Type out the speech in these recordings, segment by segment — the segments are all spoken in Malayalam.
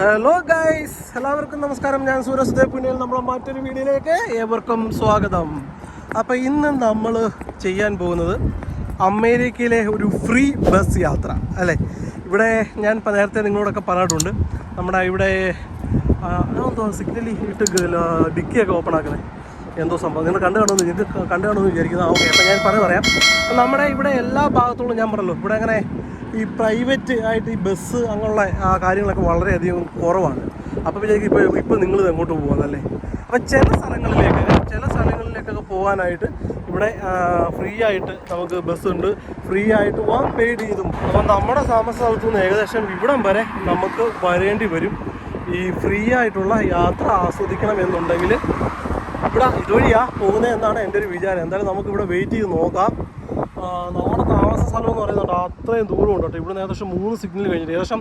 ഹലോ ഗൈസ് എല്ലാവർക്കും നമസ്കാരം. ഞാൻ സൂരജ് പുനിയിൽ നമ്മളെ മറ്റൊരു വീഡിയോയിലേക്ക് ഏവർക്കും സ്വാഗതം. അപ്പോൾ ഇന്ന് നമ്മൾ ചെയ്യാൻ പോകുന്നത് അമേരിക്കയിലെ ഒരു ഫ്രീ ബസ് യാത്ര അല്ലേ? ഇവിടെ ഞാൻ നേരത്തെ നിങ്ങളോടൊക്കെ പറഞ്ഞിട്ടുണ്ട്. നമ്മുടെ ഇവിടെ എന്തോ സിഗ്നലി ഇട്ട് ഡിക്കിയൊക്കെ ഓപ്പൺ ആക്കണേ. എന്തോ സംഭവം. നിങ്ങൾ കണ്ടു കാണുമെന്ന് നിങ്ങൾക്ക് കണ്ടു കാണുമെന്ന് വിചാരിക്കുന്നു. ആ ഓക്കെ. അപ്പം ഞാൻ പറഞ്ഞു പറയാം. നമ്മുടെ ഇവിടെ എല്ലാ ഭാഗത്തോളം ഞാൻ പറഞ്ഞല്ലോ ഇവിടെ അങ്ങനെ ഈ പ്രൈവറ്റ് ആയിട്ട് ഈ ബസ് അങ്ങനെയുള്ള കാര്യങ്ങളൊക്കെ വളരെയധികം കുറവാണ്. അപ്പോൾ വിചാരിക്കും ഇപ്പോൾ ഇപ്പോൾ നിങ്ങൾ എങ്ങോട്ട് പോകുന്നല്ലേ അപ്പോൾ ചില സ്ഥലങ്ങളിലേക്ക് ചില സ്ഥലങ്ങളിലേക്കൊക്കെ പോകാനായിട്ട് ഇവിടെ ഫ്രീ ആയിട്ട് നമുക്ക് ബസ് ഉണ്ട്. ഫ്രീ ആയിട്ട് പോകാൻ പെയ്ഡ് ചെയ്തും. അപ്പോൾ നമ്മുടെ താമസ സ്ഥലത്തു നിന്ന് ഏകദേശം ഇവിടം വരെ നമുക്ക് വരേണ്ടി വരും. ഈ ഫ്രീ ആയിട്ടുള്ള യാത്ര ആസ്വദിക്കണം എന്നുണ്ടെങ്കിൽ ഇവിടെ ഇതുവഴിയാണ് പോകുന്നത് എന്നാണ് എന്റെ ഒരു വിചാരം. എന്തായാലും നമുക്ക് ഇവിടെ വെയിറ്റ് ചെയ്ത് നോക്കാം. നമ്മുടെ താമസ സ്ഥലം എന്ന് പറയുന്നുണ്ട്. അത്രയും ദൂരം ഉണ്ട് കേട്ടോ. ഇവിടെ ഏകദേശം മൂന്ന് സിഗ്നൽ കഴിഞ്ഞിട്ട് ഏകദേശം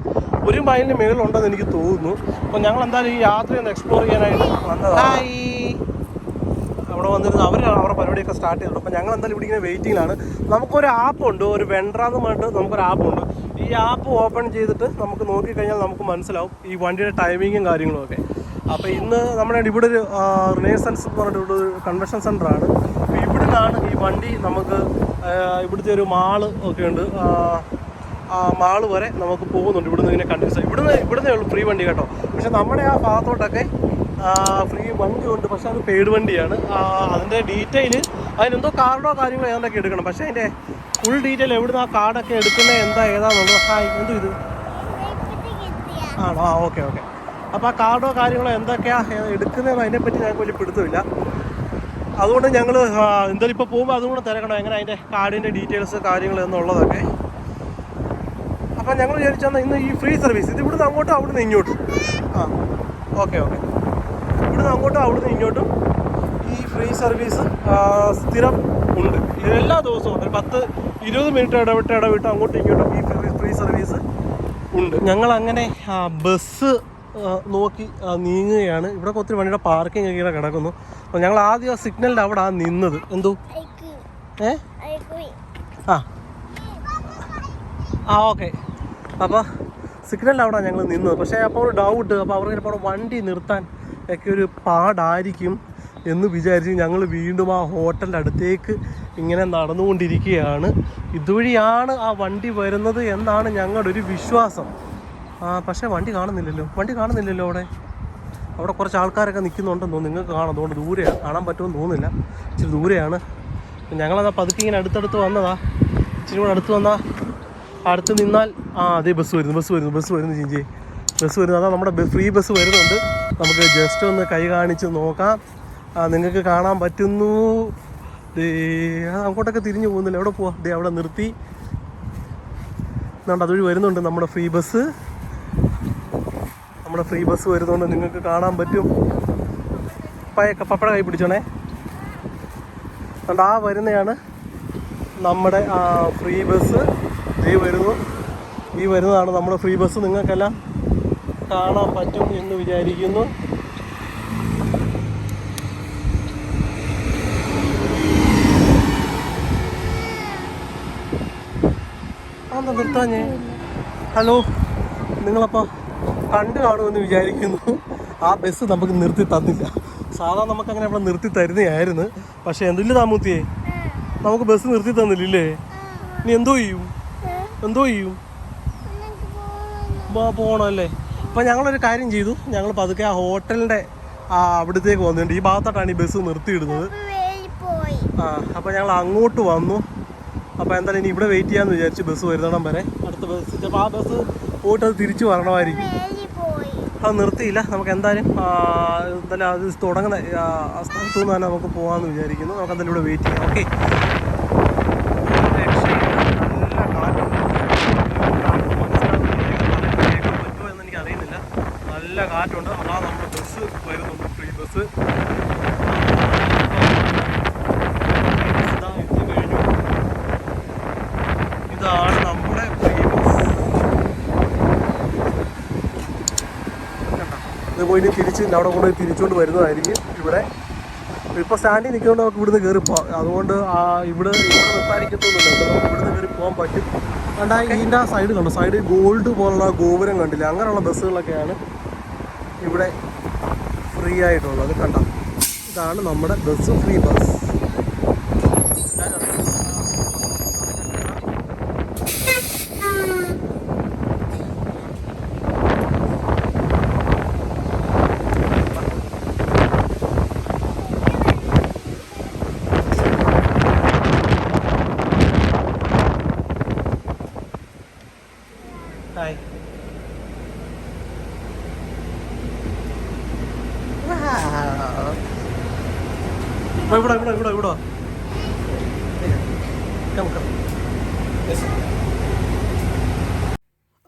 ഒരു മൈലിന് മേളിലുണ്ടെന്ന് എനിക്ക് തോന്നുന്നു. അപ്പോൾ ഞങ്ങൾ എന്തായാലും ഈ യാത്ര ഒന്ന് എക്സ്പ്ലോർ ചെയ്യാനായിട്ട് വന്നതാണ് അവിടെ വന്നിരുന്നു അവർ അവരുടെ പരിപാടിയൊക്കെ സ്റ്റാർട്ട് ചെയ്തിട്ടുണ്ട്. അപ്പോൾ ഞങ്ങൾ എന്തായാലും ഇവിടെ ഇങ്ങനെ വെയിറ്റിങ്ങിലാണ് നമുക്കൊരു ആപ്പ് ഉണ്ട്. ഒരു വെൻഡ്രാന്ന് പറഞ്ഞിട്ട് നമുക്കൊരു ആപ്പ് ഉണ്ട്. ഈ ആപ്പ് ഓപ്പൺ ചെയ്തിട്ട് നമുക്ക് നോക്കിക്കഴിഞ്ഞാൽ നമുക്ക് മനസ്സിലാവും ഈ വണ്ടിയുടെ ടൈമിങ്ങും കാര്യങ്ങളും ഒക്കെ. അപ്പോൾ ഇന്ന് നമ്മുടെ ഇവിടെ ഒരു റിലേസൻസ് എന്ന് പറഞ്ഞിട്ട് ഇവിടെ ഒരു കൺവെൻഷൻ സെന്ററാണ് അപ്പോൾ ഇവിടുന്നാണ് ഈ വണ്ടി നമുക്ക് ഇവിടുത്തെ ഒരു മാൾ ഒക്കെ ഉണ്ട്. ആ, മാൾ വരെ നമുക്ക് പോകുന്നുണ്ട് ഇവിടുന്ന് ഇങ്ങനെ കണ്ടിന്യൂസ് ഇവിടുന്ന് ഇവിടുന്നേ ഉള്ളൂ ഫ്രീ വണ്ടി കേട്ടോ. പക്ഷെ നമ്മുടെ ആ ഭാഗത്തോട്ടൊക്കെ ഫ്രീ വണ്ടി ഉണ്ട്. പക്ഷെ അത് പെയ്ഡ് വണ്ടിയാണ്. അതിന്റെ ഡീറ്റെയിൽ അതിനെന്തോ കാർഡോ കാര്യങ്ങളോ ഏതാണ്ടൊക്കെ എടുക്കണം. പക്ഷേ അതിന്റെ ഫുൾ ഡീറ്റെയിൽ എവിടുന്ന് ആ കാർഡൊക്കെ എടുക്കുന്നത് എന്താ ഏതാണെന്നുള്ളത് ഹായ് എന്തോ ഇത്? ആണോ? ആ ഓക്കെ ഓക്കെ. അപ്പോൾ ആ കാർഡോ കാര്യങ്ങളോ എന്തൊക്കെയാണ് എടുക്കുന്നതെന്ന് അതിനെപ്പറ്റി ഞങ്ങൾക്ക് വലിയ പിടുത്തമില്ല. അതുകൊണ്ട് ഞങ്ങൾ എന്തായാലും ഇപ്പോൾ പോകുമ്പോൾ അതും കൂടെ തിരക്കണം എങ്ങനെ അതിന്റെ കാർഡിന്റെ ഡീറ്റെയിൽസ് കാര്യങ്ങൾ എന്നുള്ളതൊക്കെ. അപ്പം ഞങ്ങൾ വിചാരിച്ചാൽ ഇന്ന് ഈ ഫ്രീ സർവീസ് ഇത് ഇവിടുന്ന് അങ്ങോട്ടും അവിടുന്ന് ഇങ്ങോട്ടും. ആ ഓക്കെ ഓക്കെ. ഇവിടുന്ന് അങ്ങോട്ടും അവിടുന്ന് ഇങ്ങോട്ടും ഈ ഫ്രീ സർവീസ് സ്ഥിരം ഉണ്ട്. എല്ലാ ദിവസവും ഉണ്ട് പത്ത് ഇരുപത് മിനിറ്റ് ഇടവിട്ട് ഇടവിട്ട് അങ്ങോട്ടും ഇങ്ങോട്ടും ഈ ഫ്രീ സർവീസ് ഉണ്ട്. ഞങ്ങൾ അങ്ങനെ ബസ് നോക്കി നീങ്ങുകയാണ്. ഇവിടെ ഒത്തിരി വണ്ടിയുടെ പാർക്കിംഗ് ഇങ്ങനെ കിടക്കുന്നു. അപ്പോൾ ഞങ്ങൾ ആദ്യം ആ സിഗ്നലിന്റെ അവിടെ ആ നിന്നത്. എന്തോ? ഏ? ആ. ആ ഓക്കെ. അപ്പോൾ സിഗ്നലിൽ അവിടെ ഞങ്ങൾ നിന്നത്. പക്ഷെ അപ്പോൾ ഒരു ഡൗട്ട് അപ്പോൾ അവർ ചിലപ്പോൾ വണ്ടി നിർത്താൻ ഒക്കെ ഒരു പാടായിരിക്കും എന്ന് വിചാരിച്ച് ഞങ്ങൾ വീണ്ടും ആ ഹോട്ടലിന്റെ അടുത്തേക്ക് ഇങ്ങനെ നടന്നുകൊണ്ടിരിക്കുകയാണ്. ഇതുവഴിയാണ് ആ വണ്ടി വരുന്നത് എന്നാണ് ഞങ്ങളുടെ ഒരു വിശ്വാസം. ആ പക്ഷേ വണ്ടി കാണുന്നില്ലല്ലോ. വണ്ടി കാണുന്നില്ലല്ലോ അവിടെ. അവിടെ കുറച്ച് ആൾക്കാരൊക്കെ നിൽക്കുന്നുണ്ടെന്ന് നിങ്ങൾക്ക് കാണാം. അതുകൊണ്ട് ദൂരെയാണ് കാണാൻ പറ്റുമെന്ന് തോന്നുന്നില്ല. ഇച്ചിരി ദൂരെയാണ്. ഞങ്ങളതാ പതുക്കെ ഇങ്ങനെ അടുത്തടുത്ത് വന്നതാ. ഇച്ചിരി കൂടെ അടുത്ത് വന്നാൽ അടുത്ത് നിന്നാൽ ആ അതേ ബസ് വരുന്നു ബസ് വരുന്നു ബസ് വരുന്നു ചിഞ്ചി ബസ് വരുന്നു. അതാ നമ്മുടെ ഫ്രീ ബസ് വരുന്നുണ്ട്. നമുക്ക് ജസ്റ്റ് ഒന്ന് കൈ കാണിച്ച് നോക്കാം. ആ നിങ്ങൾക്ക് കാണാൻ പറ്റുന്നു. അങ്ങോട്ടൊക്കെ തിരിഞ്ഞു പോകുന്നില്ല. എവിടെ പോവാ? ദേ അവിടെ നിർത്തി. അതുകൊണ്ട് അതുവഴി വരുന്നുണ്ട് നമ്മുടെ ഫ്രീ ബസ്. നമ്മുടെ ഫ്രീ ബസ് വരുന്നതുകൊണ്ട് നിങ്ങൾക്ക് കാണാൻ പറ്റും. പഴയ പപ്പട കൈ പിടിച്ചോണേ. അതുകൊണ്ട് ആ വരുന്നതാണ് നമ്മുടെ ഫ്രീ ബസ് ഈ വരുന്നു. ഈ വരുന്നതാണ് നമ്മുടെ ഫ്രീ ബസ് നിങ്ങൾക്കെല്ലാം കാണാൻ പറ്റും എന്ന് വിചാരിക്കുന്നു. അതെന്താ നിർത്താഞ്ഞേ? ഹലോ നിങ്ങളപ്പോൾ കണ്ടു കാണുമെന്ന് വിചാരിക്കുന്നു. ആ ബസ് നമുക്ക് നിർത്തി തന്നില്ല. സാധാരണ നമുക്ക് അങ്ങനെ അവിടെ നിർത്തി തരുന്നതായിരുന്നു. പക്ഷെ എന്തില്ല താമൂത്തിയെ നമുക്ക് ബസ് നിർത്തി തന്നില്ലേ ഇനി എന്തോ ചെയ്യും? എന്തോ ചെയ്യും? പോകണമല്ലേ അപ്പോൾ ഞങ്ങളൊരു കാര്യം ചെയ്തു. ഞങ്ങൾ പതുക്കെ ആ ഹോട്ടലിന്റെ ആ അവിടത്തേക്ക് വന്നിട്ടുണ്ട്. ഈ ഭാഗത്തോട്ടാണ് ഈ ബസ് നിർത്തിയിടുന്നത്. ആ അപ്പോൾ ഞങ്ങൾ അങ്ങോട്ട് വന്നു. അപ്പോൾ എന്തായാലും ഇനി ഇവിടെ വെയിറ്റ് ചെയ്യാമെന്ന് വിചാരിച്ചു ബസ് വരുന്നിടം വരെ. അടുത്ത ബസ് ആ ബസ് പോയിട്ട് അത് തിരിച്ചു വരണമായിരിക്കും. അത് നിർത്തിയില്ല. നമുക്ക് എന്തായാലും എന്തായാലും അത് തുടങ്ങുന്ന ആ, സ്ഥലത്ത് നിന്ന് തന്നെ നമുക്ക് പോകാമെന്ന് വിചാരിക്കുന്നു. നമുക്ക് ഇവിടെ വെയിറ്റ് ചെയ്യാം. ഓക്കെ നല്ല കാറ്റുണ്ട്. അതാ നമ്മുടെ ബസ് വരുന്നുണ്ട്. ഫ്രീ ബസ് ഇതാ എത്തി കഴിഞ്ഞു ഇതാണ് നമ്മുടെ ഫ്രീ ബസ് ഇത് പോയിട്ട് തിരിച്ച് അവിടെ കൊണ്ടുപോയി തിരിച്ചുകൊണ്ട് വരുന്നതായിരിക്കും ഇവിടെ. ഇപ്പോൾ സ്റ്റാൻഡിൽ നിൽക്കുകൊണ്ട് നമുക്ക് ഇവിടുന്ന് കയറി പോകാം അതുകൊണ്ട് ആ ഇവിടെ നിർത്താനിക്കത്തൊന്നുമില്ല നമുക്ക് ഇവിടുന്ന് കയറി പോകാൻ പറ്റും. കണ്ടാ ഇതിന്റെ സൈഡ് കണ്ടു? സൈഡ് ഗോൾഡ് പോലുള്ള ഗോപുരം കണ്ടില്ല? അങ്ങനെയുള്ള ബസ്സുകളൊക്കെയാണ് ഇവിടെ ഫ്രീ ആയിട്ടുള്ളത്. കണ്ടോ? ഇതാണ് നമ്മുടെ ബസ് ഫ്രീ ബസ്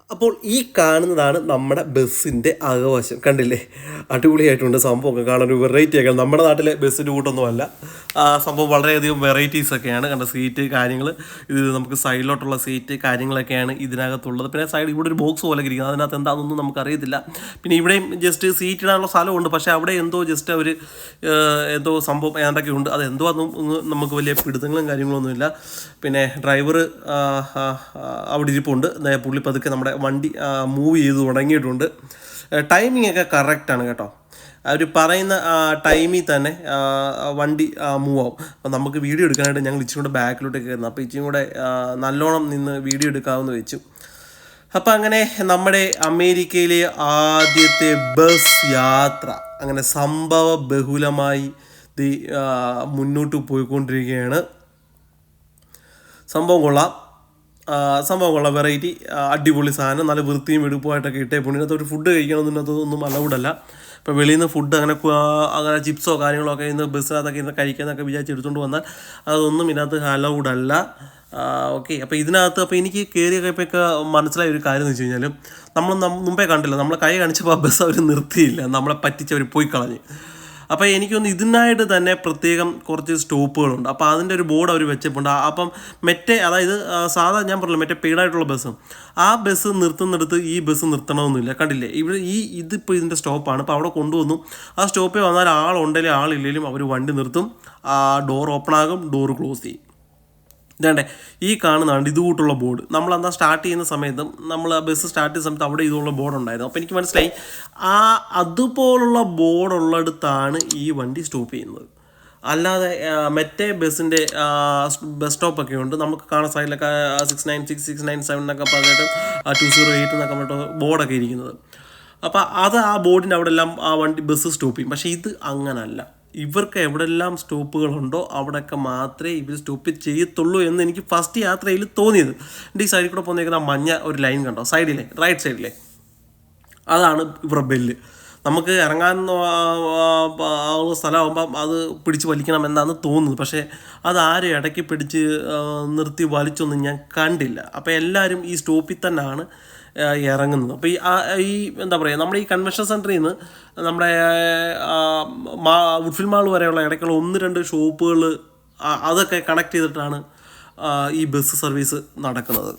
അപ്പോൾ ഈ കാണുന്നതാണ് നമ്മുടെ ബസ്സിന്റെ അകവശം കണ്ടില്ലേ? അടിപൊളിയായിട്ടുണ്ട് സംഭവമൊക്കെ കാണാൻ വെറൈറ്റി ആക്കണം നമ്മുടെ നാട്ടിലെ ബസ്സിന്റെ കൂട്ടൊന്നുമല്ല. സംഭവം വളരെയധികം വെറൈറ്റീസ് ഒക്കെയാണ്. കണ്ട സീറ്റ് കാര്യങ്ങൾ ഇത് നമുക്ക് സൈഡിലോട്ടുള്ള സീറ്റ് കാര്യങ്ങളൊക്കെയാണ് ഇതിനകത്തുള്ളത്. പിന്നെ സൈഡ് ഇവിടെ ഒരു ബോക്സ് പോലെ ഇരിക്കുന്നത് അതിനകത്ത് എന്താണെന്നൊന്നും നമുക്കറിയത്തില്ല. പിന്നെ ഇവിടെയും ജസ്റ്റ് സീറ്റ് ഇടാനുള്ള സ്ഥലമുണ്ട്. പക്ഷേ അവിടെ എന്തോ ജസ്റ്റ് അവർ എന്തോ സംഭവം ഏതൊക്കെ ഉണ്ട്. അത് എന്തോ നമുക്ക് വലിയ പിടുത്തങ്ങളും കാര്യങ്ങളൊന്നുമില്ല. പിന്നെ ഡ്രൈവർ അവിടെ ഇരിപ്പുണ്ട്. പുള്ളി പതുക്കെ നമ്മുടെ വണ്ടി മൂവ് ചെയ്ത് തുടങ്ങിയിട്ടുണ്ട്. ടൈമിംഗ് ഒക്കെ കറക്റ്റാണ് കേട്ടോ. അവർ പറയുന്ന ടൈമിൽ തന്നെ വണ്ടി മൂവ് ആവും. അപ്പം നമുക്ക് വീഡിയോ എടുക്കാനായിട്ട് ഞങ്ങൾ ഇച്ചിരി കൂടെ ബാക്കിലോട്ട് കയറുന്നു. അപ്പോൾ ഇച്ചിരി കൂടെ നല്ലോണം നിന്ന് വീഡിയോ എടുക്കാമെന്ന് വെച്ചു. അപ്പം അങ്ങനെ നമ്മുടെ അമേരിക്കയിലെ ആദ്യത്തെ ബസ് യാത്ര അങ്ങനെ സംഭവ ബഹുലമായി മുന്നോട്ട് പോയിക്കൊണ്ടിരിക്കുകയാണ്. സംഭവം കൊള്ളാം. സംഭവം കൊള്ളാം. വെറൈറ്റി അടിപൊളി സാധനം. നല്ല വൃത്തിയും വെടുപ്പുമായിട്ടൊക്കെ ഇട്ടേ പുണ്യത്ത് ഒരു ഫുഡ് കഴിക്കണമെന്നതിനകത്ത് ഒന്നും അലൗഡ് അല്ല. ഇപ്പോൾ വെളിയിൽ നിന്ന് ഫുഡ് അങ്ങനെ അങ്ങനെ ചിപ്സോ കാര്യങ്ങളോ ഒക്കെ ഇന്ന് ബസ്സിനകത്തൊക്കെ ഇന്ന് കഴിക്കാന്നൊക്കെ വിചാരിച്ച് എടുത്തുകൊണ്ട് വന്നാൽ അതൊന്നും ഇതിനകത്ത് അലൗഡ് അല്ല. ഓക്കെ അപ്പോൾ ഇതിനകത്ത് അപ്പോൾ എനിക്ക് കയറി കയറിയൊക്കെ മനസ്സിലായ ഒരു കാര്യം എന്ന് വെച്ച് കഴിഞ്ഞാൽ നമ്മൾ മുമ്പേ കണ്ടില്ല. നമ്മളെ കൈ കാണിച്ചപ്പോൾ ആ ബസ് അവർ നിർത്തിയില്ല. നമ്മളെ പറ്റിച്ച് അവർ പോയി കളഞ്ഞ്. അപ്പോൾ എനിക്കൊന്ന് ഇതിനായിട്ട് തന്നെ പ്രത്യേകം കുറച്ച് സ്റ്റോപ്പുകളുണ്ട്. അപ്പോൾ അതിന്റെ ഒരു ബോർഡ് അവർ വെച്ചിട്ടുണ്ട്. അപ്പം മറ്റേ അതായത് സാധാ ഞാൻ പറഞ്ഞില്ല മറ്റേ പെയ്ഡായിട്ടുള്ള ബസ്. ആ ബസ് നിർത്തുന്നിടത്ത് ഈ ബസ് നിർത്തണമെന്നില്ല കണ്ടില്ലേ? ഇവിടെ ഈ ഇതിപ്പോൾ ഇതിന്റെ സ്റ്റോപ്പാണ്. അപ്പോൾ അവിടെ കൊണ്ടുവന്നു. ആ സ്റ്റോപ്പിൽ വന്നാൽ ആളുണ്ടെങ്കിലും ആളില്ലെങ്കിലും അവർ വണ്ടി നിർത്തും. ആ ഡോർ ഓപ്പൺ ആകും ഡോർ ക്ലോസ് ചെയ്യും. ഇതാണ്ടേ ഈ കാണുന്നതാണ് ഇതുകൂട്ടുള്ള ബോർഡ് നമ്മൾ അന്നാ സ്റ്റാർട്ട് ചെയ്യുന്ന സമയത്തും നമ്മൾ ആ ബസ് സ്റ്റാർട്ട് ചെയ്യുന്ന സമയത്ത് അവിടെ ഇതുള്ള ബോർഡ് ഉണ്ടായിരുന്നു. അപ്പോൾ എനിക്ക് മനസ്സിലായി ആ അതുപോലുള്ള ബോർഡ് ഉള്ളിടത്താണ് ഈ വണ്ടി സ്റ്റോപ്പ് ചെയ്യുന്നത്. അല്ലാതെ മറ്റേ ബസ്സിന്റെ ബസ് സ്റ്റോപ്പൊക്കെ ഉണ്ട്. നമുക്ക് കാണാൻ സൈഡിലൊക്കെ six nine six six nine seven എന്നൊക്കെ പറഞ്ഞിട്ട് ടു സീറോ എയ്റ്റ് എന്നൊക്കെ പറഞ്ഞിട്ട് ബോർഡൊക്കെ ഇരിക്കുന്നത്. അപ്പോൾ അത് ആ ബോർഡിന്റെ അവിടെ എല്ലാം ആ വണ്ടി ബസ് സ്റ്റോപ്പ് ചെയ്യും. പക്ഷേ ഇത് അങ്ങനല്ല. ഇവർക്ക് എവിടെല്ലാം സ്റ്റോപ്പുകളുണ്ടോ അവിടെയൊക്കെ മാത്രമേ ഇവർ സ്റ്റോപ്പ് ചെയ്യത്തുള്ളൂ എന്ന് എനിക്ക് ഫസ്റ്റ് യാത്രയിൽ തോന്നിയത്. എന്റെ ഈ സൈഡിൽ കൂടെ പോകുന്നേക്കുന്ന ആ മഞ്ഞ ഒരു ലൈൻ കണ്ടോ? സൈഡിലെ റൈറ്റ് സൈഡിലെ അതാണ് ഇവരുടെ ബെല്ല് നമുക്ക് ഇറങ്ങാൻ സ്ഥലമാകുമ്പം അത് പിടിച്ച് വലിക്കണം എന്നാണ് തോന്നുന്നത്. പക്ഷേ അത് ആരും ഇടയ്ക്ക് പിടിച്ച് നിർത്തി വലിച്ചൊന്നും ഞാൻ കണ്ടില്ല. അപ്പോൾ എല്ലാവരും ഈ സ്റ്റോപ്പിൽ തന്നെയാണ് ഇറങ്ങുന്നത്. അപ്പോൾ ഈ ഈ എന്താ പറയുക നമ്മുടെ ഈ കൺവെൻഷൻ സെന്ററിൽ നിന്ന് നമ്മുടെ മാ വുഡ്ഫിൽ മാൾ വരെയുള്ള ഇടയ്ക്കുള്ള ഒന്ന് രണ്ട് ഷോപ്പുകൾ അതൊക്കെ കണക്ട് ചെയ്തിട്ടാണ് ഈ ബസ് സർവീസ് നടക്കുന്നത്.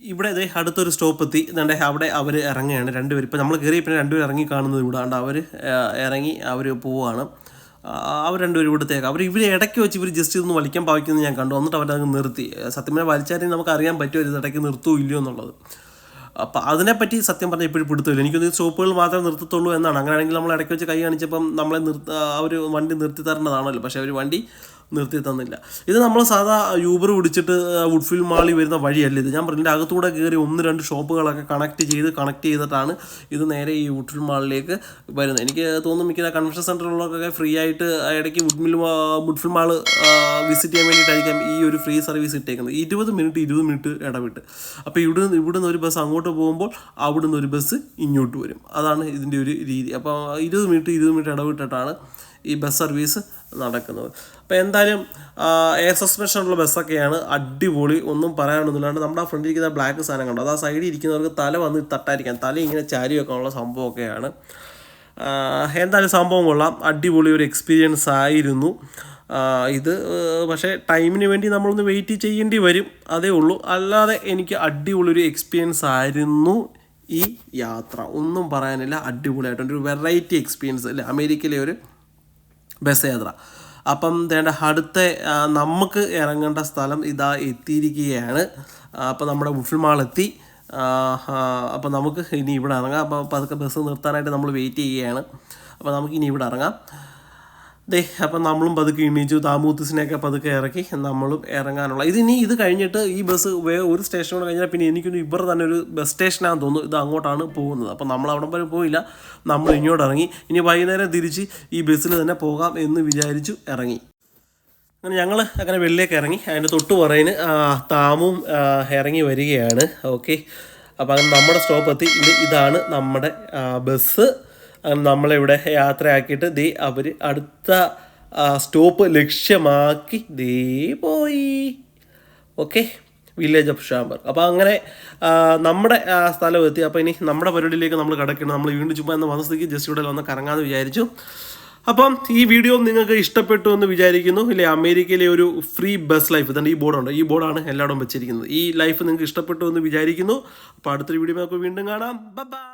ഇവിടെ ഇതേ അടുത്തൊരു സ്റ്റോപ്പ് എത്തി. എന്നിട്ട് അവിടെ അവർ ഇറങ്ങുകയാണ് രണ്ടുപേർ ഇപ്പോൾ നമ്മൾ കയറി പിന്നെ രണ്ടുപേർ ഇറങ്ങി കാണുന്നത് ഇവിടെ ഉണ്ട് അവർ ഇറങ്ങി അവർ പോവുകയാണ് അവർ രണ്ടുപേരും ഇവിടത്തേക്ക്. അവർ ഇവർ ഇടയ്ക്ക് വെച്ച് ഇവർ ജസ്റ്റ് ഇതൊന്ന് വലിക്കാൻ പാവിക്കുന്നത് ഞാൻ കണ്ടു. എന്നിട്ട് അവരത് നിർത്തി. സത്യം പറഞ്ഞാൽ വലിച്ചാലും നമുക്ക് അറിയാൻ പറ്റുമോ ഇത് ഇടയ്ക്ക് നിർത്തുമോ ഇല്ലയോ എന്നുള്ളത്. അപ്പം അതിനെപ്പറ്റി സത്യം പറഞ്ഞാൽ ഇപ്പോഴും പിടുത്തുമില്ല. എനിക്കൊന്ന് സ്റ്റോപ്പുകൾ മാത്രമേ നിർത്തത്തുള്ളൂ എന്നാണ്. അങ്ങനെയാണെങ്കിൽ നമ്മൾ ഇടയ്ക്ക് വെച്ച് കൈ കാണിച്ചപ്പം നമ്മളെ നിർത്ത അവർ വണ്ടി നിർത്തി തരേണ്ടതാണല്ലോ. പക്ഷേ അവർ വണ്ടി നിർത്തി തന്നില്ല ഇത് നമ്മൾ സാധാ യൂബർ പിടിച്ചിട്ട് വുഡ്ഫിൽ മാളിൽ വരുന്ന വഴിയല്ല ഇത്? ഞാൻ പറഞ്ഞില്ല അകത്തൂടെ കയറി ഒന്ന് രണ്ട് ഷോപ്പുകളൊക്കെ കണക്ട് ചെയ്ത് കണക്ട് ചെയ്തിട്ടാണ് ഇത് നേരെ ഈ വുഡ്ഫിൽ മാളിലേക്ക് വരുന്നത്. എനിക്ക് തോന്നുന്നു മിക്ക കൺവെൻഷൻ സെന്ററുകളൊക്കെ ഫ്രീ ആയിട്ട് ഇടയ്ക്ക് വുഡ്മിൽ വുഡ്ഫിൽ മാൾ വിസിറ്റ് ചെയ്യാൻ വേണ്ടിയിട്ടായിരിക്കാം ഈ ഒരു ഫ്രീ സർവീസ് ഇട്ടേക്കുന്നത്. ഇരുപത് മിനിറ്റ് ഇരുപത് മിനിറ്റ് ഇടവിട്ട്. അപ്പോൾ ഇവിടെ ഇവിടുന്ന് ഒരു ബസ് അങ്ങോട്ട് പോകുമ്പോൾ അവിടുന്ന് ഒരു ബസ് ഇങ്ങോട്ട് വരും. അതാണ് ഇതിന്റെ ഒരു രീതി. അപ്പോൾ ഇരുപത് മിനിറ്റ് ഇരുപത് മിനിറ്റ് ഇടവിട്ടിട്ടാണ് ഈ ബസ് സർവീസ് നടക്കുന്നത്. അപ്പോൾ എന്തായാലും എയർ സസ്പെൻഷനുള്ള ബസ്സൊക്കെയാണ് അടിപൊളി. ഒന്നും പറയാനൊന്നുമില്ലാണ്ട് നമ്മുടെ ആ ഫ്രണ്ടിൽ ഇരിക്കുന്ന ബ്ലാക്ക് സാധനം കണ്ടു? അത് ആ സൈഡിൽ ഇരിക്കുന്നവർക്ക് തല വന്ന് തട്ടായിരിക്കാം തല ഇങ്ങനെ ചാരി വെക്കാനുള്ള സംഭവമൊക്കെയാണ്. എന്തായാലും സംഭവം കൊള്ളാം. അടിപൊളി ഒരു എക്സ്പീരിയൻസ് ആയിരുന്നു. ഇത് പക്ഷേ ടൈമിന് വേണ്ടി നമ്മളൊന്ന് വെയിറ്റ് ചെയ്യേണ്ടി വരും. അതേ ഉള്ളൂ. അല്ലാതെ എനിക്ക് അടിപൊളി ഒരു എക്സ്പീരിയൻസ് ആയിരുന്നു ഈ യാത്ര. ഒന്നും പറയാനില്ല. അടിപൊളിയായിട്ടുണ്ട് ഒരു വെറൈറ്റി എക്സ്പീരിയൻസ് അല്ലേ? അമേരിക്കയിലെ ഒരു ബസ് യാത്ര അപ്പം വേണ്ട അടുത്ത നമുക്ക് ഇറങ്ങേണ്ട സ്ഥലം ഇതാ എത്തിയിരിക്കുകയാണ്. അപ്പം നമ്മുടെ വുഫിൽ മാൾ എത്തി അപ്പോൾ നമുക്ക് ഇനി ഇവിടെ ഇറങ്ങാം. അപ്പോൾ പതുക്കെ ബസ് നിർത്താനായിട്ട് നമ്മൾ വെയിറ്റ് ചെയ്യുകയാണ്. അപ്പോൾ നമുക്ക് ഇനി ഇവിടെ ഇറങ്ങാം. ദേ അപ്പം നമ്മളും പതുക്കെ എണീച്ചു. താമൂത്തിസിനെയൊക്കെ പതുക്കെ ഇറക്കി. നമ്മളും ഇറങ്ങാനുള്ള ഇത് ഇനി ഇത് കഴിഞ്ഞിട്ട് ഈ ബസ് വേ ഒരു സ്റ്റേഷൻ കൂടെ കഴിഞ്ഞാൽ പിന്നെ എനിക്കൊന്ന് ഇവർ തന്നെ ഒരു ബസ് സ്റ്റേഷനാണെന്ന് തോന്നുന്നു. ഇത് അങ്ങോട്ടാണ് പോകുന്നത്. അപ്പം നമ്മൾ അവിടെ വരെ പോയില്ല. നമ്മൾ ഇങ്ങോട്ട് ഇറങ്ങി. ഇനി വൈകുന്നേരം തിരിച്ച് ഈ ബസ്സിൽ തന്നെ പോകാം എന്ന് വിചാരിച്ചു ഇറങ്ങി. അങ്ങനെ ഞങ്ങൾ അങ്ങനെ വെള്ളിലേക്ക് ഇറങ്ങി. അതിന്റെ തൊട്ട് പറയുന്ന താമും ഇറങ്ങി വരികയാണ്. ഓക്കെ. അപ്പോൾ അങ്ങനെ നമ്മുടെ സ്റ്റോപ്പ് എത്തി. ഇത് ഇതാണ് നമ്മുടെ ബസ്. നമ്മളിവിടെ യാത്രയാക്കിയിട്ട് ദേ അവർ അടുത്ത സ്റ്റോപ്പ് ലക്ഷ്യമാക്കി ദേ പോയി. ഓക്കെ? വില്ലേജ് ഓഫ് ഷാംബർ. അപ്പോൾ അങ്ങനെ നമ്മുടെ സ്ഥലം എത്തി. അപ്പോൾ ഇനി നമ്മുടെ പരിപാടിയിലേക്ക് നമ്മൾ കിടക്കണം നമ്മൾ വീണ്ടും ചുമ്മാ എന്ന മനസ്സിലേക്ക് ജസ്റ്റ് ഇവിടെ വന്ന് കറങ്ങാമെന്ന് വിചാരിച്ചു. അപ്പം ഈ വീഡിയോ നിങ്ങൾക്ക് ഇഷ്ടപ്പെട്ടു എന്ന് വിചാരിക്കുന്നു. ഇല്ലേ അമേരിക്കയിലെ ഒരു ഫ്രീ ബസ് ലൈഫ്. ഇതുണ്ട് ഈ ബോർഡുണ്ട്. ഈ ബോർഡാണ് എല്ലായിടവും വെച്ചിരിക്കുന്നത്. ഈ ലൈഫ് നിങ്ങൾക്ക് ഇഷ്ടപ്പെട്ടു എന്ന് വിചാരിക്കുന്നു. അപ്പോൾ അടുത്തൊരു വീഡിയോ നമുക്ക് വീണ്ടും കാണാം. ബൈ